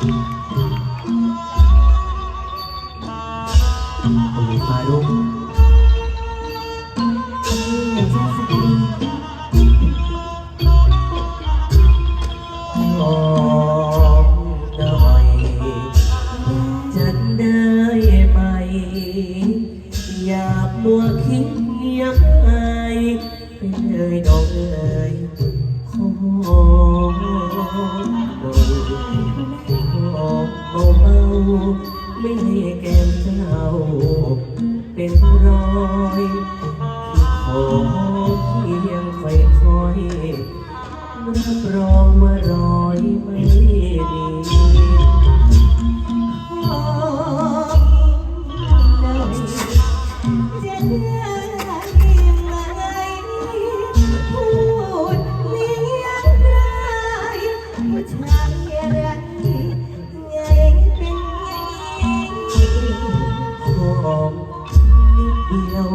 ผมมีฟ้ารุ่ง รับรองว่ารอยไม่ดีหอมหน่อยจะได้ไหมพูดเลี้ยงไรผู้ชายอะไรไงเป็นหอมนิดเดียว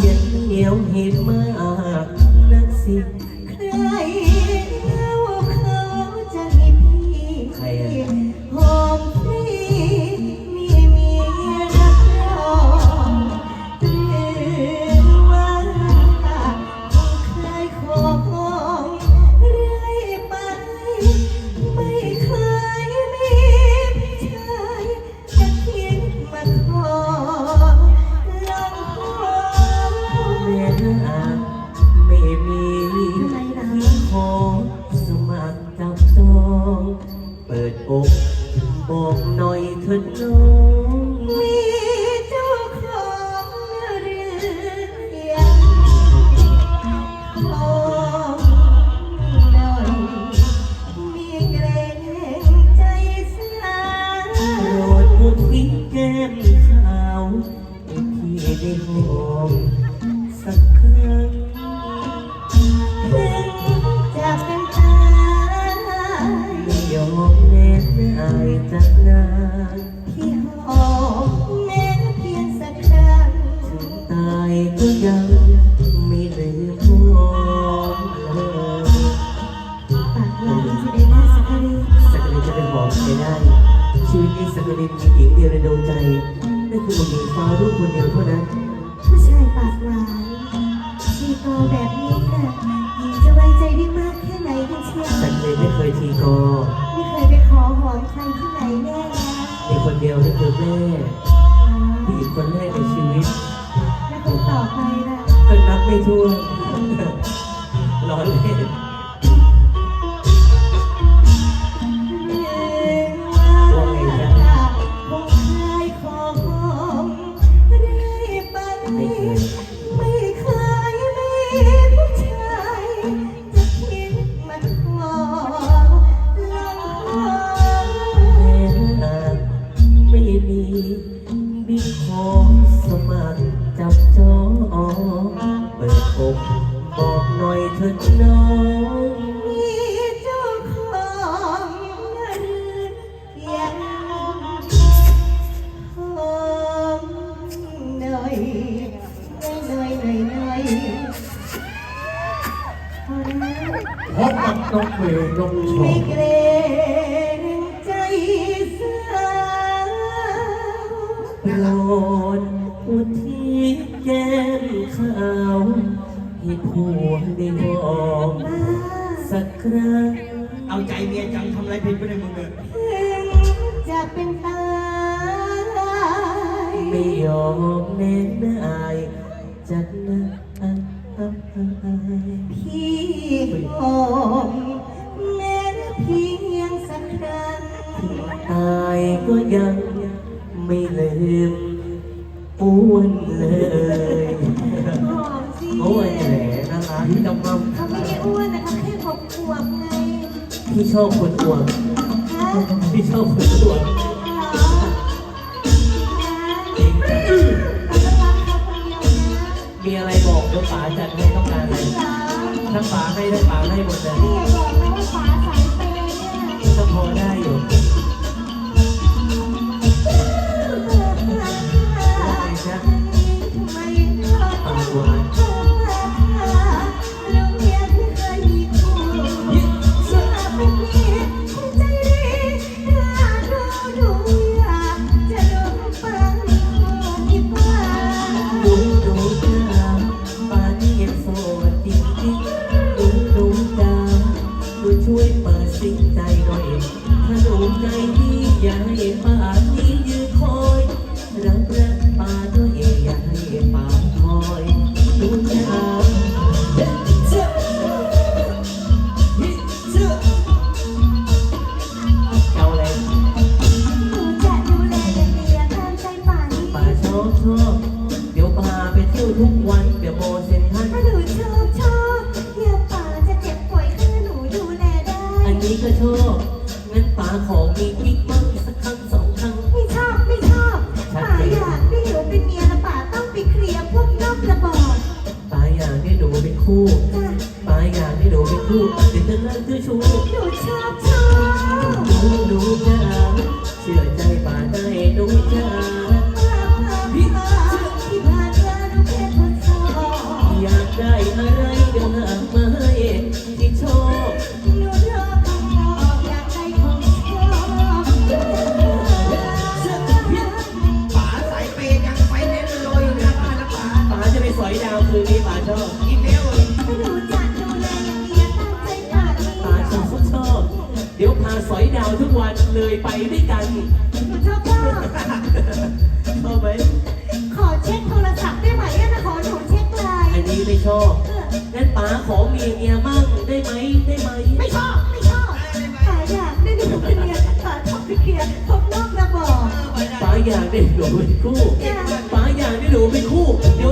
เย็นเหนียวเห็นมากนักสิ ได้หอมสักครั้งถึงจะเป็นตายไม่ยอมแน่อายจากนานพี่หอมแม้เพียงสักครั้งถึงตายก็ยัง นั่นคือผู้หญิงฟ้ารุ่งคนเดียวเท่านั้นผู้ชายปากหวานชีโตแบบนี้น่ะหญิงจะไว้ใจได้มากแค่ไหนกันเชียวสักนินไม่เคยทีกอไม่เคยไปขอหอมใครที่ไหนแน่นะมีคนเดียวนั่นคือแม่ผู้หญิงคนแรกในชีวิต แล้วคนต่อไปล่ะก็นับไม่ถ้วนร้อนเล่น รดอุทิศแก้มขาวให้ผัวได้หอมมาสักครั้งเอาใจเมียจังทำอะไรผิดไปในมึงเนี่ยถึงจะเป็นตายไม่ยอมแน่นายจัดนะอะอะอะอะพี่หอมแม้เพียงสักครั้งตายก็ยัง พี่ชอบคนอ้วพี่ชอบคนอ้วนเหรอนะเราจะรักเขาคนเดียวมีอะไรบอกเดี๋ยวป๋าจัดให้ต้องการอะไรเหรอถ้าป๋าให้ได้ป๋าให้หมดเลย ที่ยวทุกวันเดี๋ยวโมเซ็นท่านถ้าหนูชอบชอบเดี๋ยวป่าจะเจ็บป่วยขึ้นหนูดูแลได้ อันนี้ก็ชอบงั้นป่าขอมีกิ๊กบ้างสักครั้งสองครั้ง ไม่ชอบไม่ชอบป่าอยากได้หนูเป็นเมียแล้วป่าต้องไปเคลียร์พวกนอกระบอบป่าอยากได้หนูเป็นคู่จ้ะป่าอยากได้หนูเป็นคู่เดี๋ยวจะเลิกเจ้าชู้หนูชอบ เลยไปด้วยกันหนูชอบชอบชอบไหมขอเช็คโทรศัพท์ได้ไหมอะนะขอหนูเช็คไลอันน์นี้ไม่ชอบเอองั้นป๋าขอเมียเมียมั่งได้ไหมได้ไหมไม่ชอบไม่ชอบป่าอยากได้หนูเป็นเมียป่าชอบไปเคลียร์พวกนอกระบอบป๋าอยากได้หนูเป็นคู่ป๋าอยากได้หนูเป็นคู่เดี๋ยวเลิ